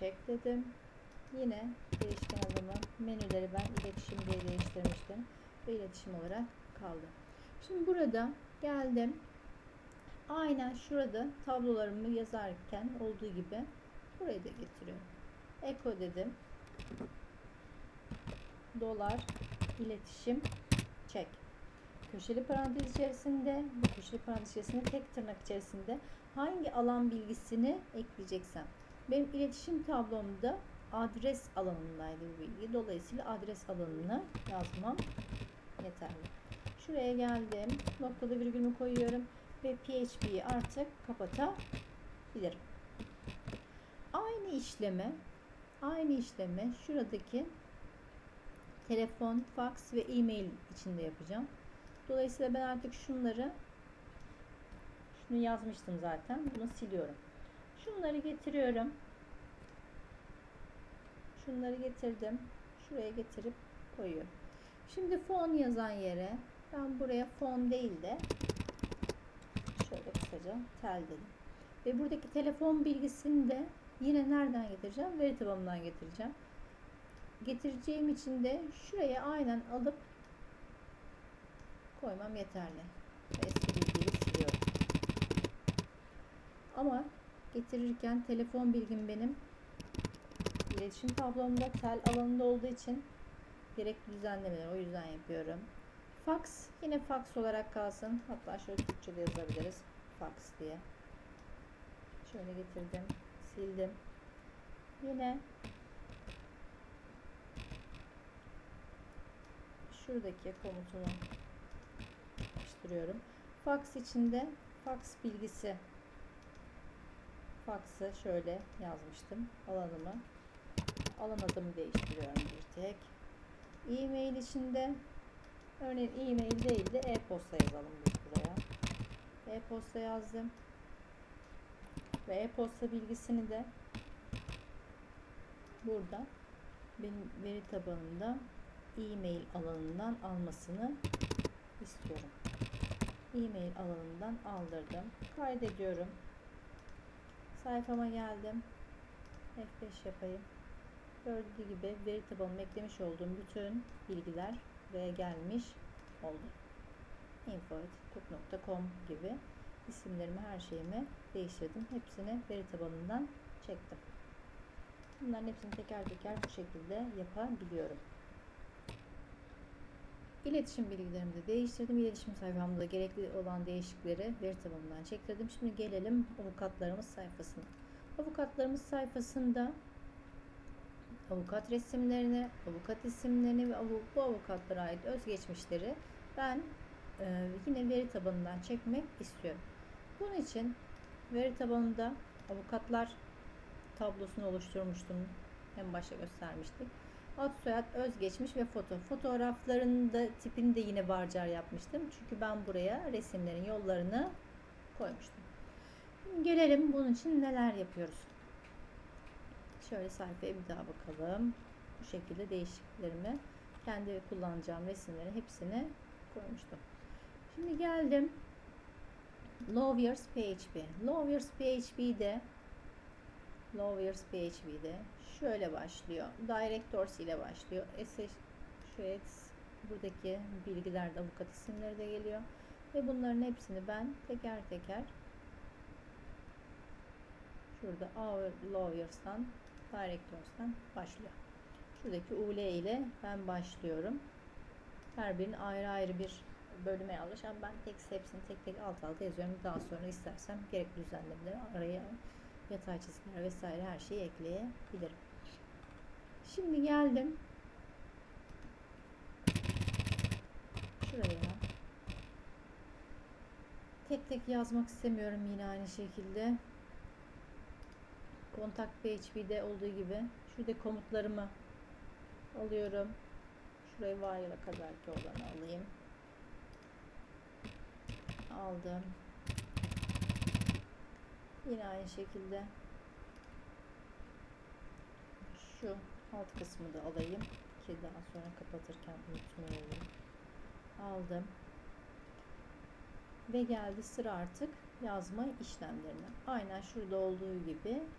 çek dedim. Yine değişken adımı menüleri ben iletişim diye değiştirmiştim. Ve iletişim olarak kaldı. Şimdi burada geldim. Aynen şurada tablolarımı yazarken olduğu gibi burayı da getiriyorum. Eko dedim. Dolar iletişim çek. Köşeli parantez içerisinde, bu köşeli parantez içerisinde tek tırnak içerisinde hangi alan bilgisini ekleyeceksem. Benim iletişim tablomda adres alanındaydı bu bilgi. Dolayısıyla adres alanını yazmam yeterli. Şuraya geldim. Noktada virgülümü koyuyorum ve PHP'yi artık kapatabilirim. Aynı işlemi aynı işlemi şuradaki telefon, fax ve e-mail içinde yapacağım. Dolayısıyla ben artık şunları şunu yazmıştım zaten. Bunu siliyorum. Şunları getiriyorum. Şunları getirdim. Şuraya getirip koyuyorum. Şimdi fon yazan yere ben buraya fon değil de şöyle kısaca tel dedim. Ve buradaki telefon bilgisini de yine nereden getireceğim? Veri tabanından getireceğim. Getireceğim için de şuraya aynen alıp koymam yeterli. Eski bilgiyi siliyorum. Ama getirirken telefon bilgim benim iletişim tablomda tel alanında olduğu için gerekli düzenlemeler o yüzden yapıyorum. Fax yine fax olarak kalsın. Hatta şöyle Türkçe de yazabiliriz. Fax diye. Şöyle getirdim. Sildim. Yine şuradaki komutunu yapıştırıyorum. Fax içinde fax bilgisi fax'ı şöyle yazmıştım. Alanımı alan adımı değiştiriyorum bir tek. E-mail içinde örneğin e-mail değil de e-posta yazalım biz buraya. E-posta yazdım. Ve e-posta bilgisini de burada benim veri tabanında e-mail alanından almasını istiyorum. E-mail alanından aldırdım. Kaydediyorum. Sayfama geldim. F5 yapayım. Gördüğü gibi veri tabanıma eklemiş olduğum bütün bilgiler buraya gelmiş oldu. info.tuk.com gibi isimlerimi, her şeyimi değiştirdim. Hepsini veri tabanından çektim. Bunların hepsini teker teker bu şekilde yapabiliyorum. İletişim bilgilerimi de değiştirdim. İletişim sayfamda gerekli olan değişiklikleri veri tabanından çektirdim. Şimdi gelelim avukatlarımız sayfasına. Avukatlarımız sayfasında avukat resimlerini, avukat isimlerini ve bu avukatlara ait özgeçmişleri ben e, yine veri tabanından çekmek istiyorum. Bunun için veri tabanında avukatlar tablosunu oluşturmuştum. En başta göstermiştik. Ad soyad özgeçmiş ve foto. Fotoğrafların da tipini de yine varcar yapmıştım. Çünkü ben buraya resimlerin yollarını koymuştum. Gelelim bunun için neler yapıyoruz. Şöyle sayfaya bir daha bakalım. Bu şekilde değişikliklerimi kendi kullanacağım resimleri hepsini koymuştum. Şimdi geldim Lawyers PHP. Lawyers PHP'de Lawyers PHP'de şöyle başlıyor. Directors ile başlıyor. SS şöyle buradaki bilgilerde avukat isimleri de geliyor. Ve bunların hepsini ben teker teker şurada Our Lawyers'tan Directors'tan başlıyor. Şuradaki UL ile ben başlıyorum. Her birinin ayrı ayrı bir bölüme ama ben tek hepsini tek tek alt alta yazıyorum. Daha sonra istersem gerekli düzenlemeleri araya yatay çizgiler vesaire her şeyi ekleyebilirim. Şimdi geldim. Şuraya. Tek tek yazmak istemiyorum yine aynı şekilde. Kontak PHP'de olduğu gibi şurada komutlarımı alıyorum. Şuraya varyola kadar ki olanı alayım. Aldım. Yine aynı şekilde şu alt kısmı da alayım ki daha sonra kapatırken unutmayalım. Aldım. Ve geldi sıra artık yazma işlemlerine. Aynen şurada olduğu gibi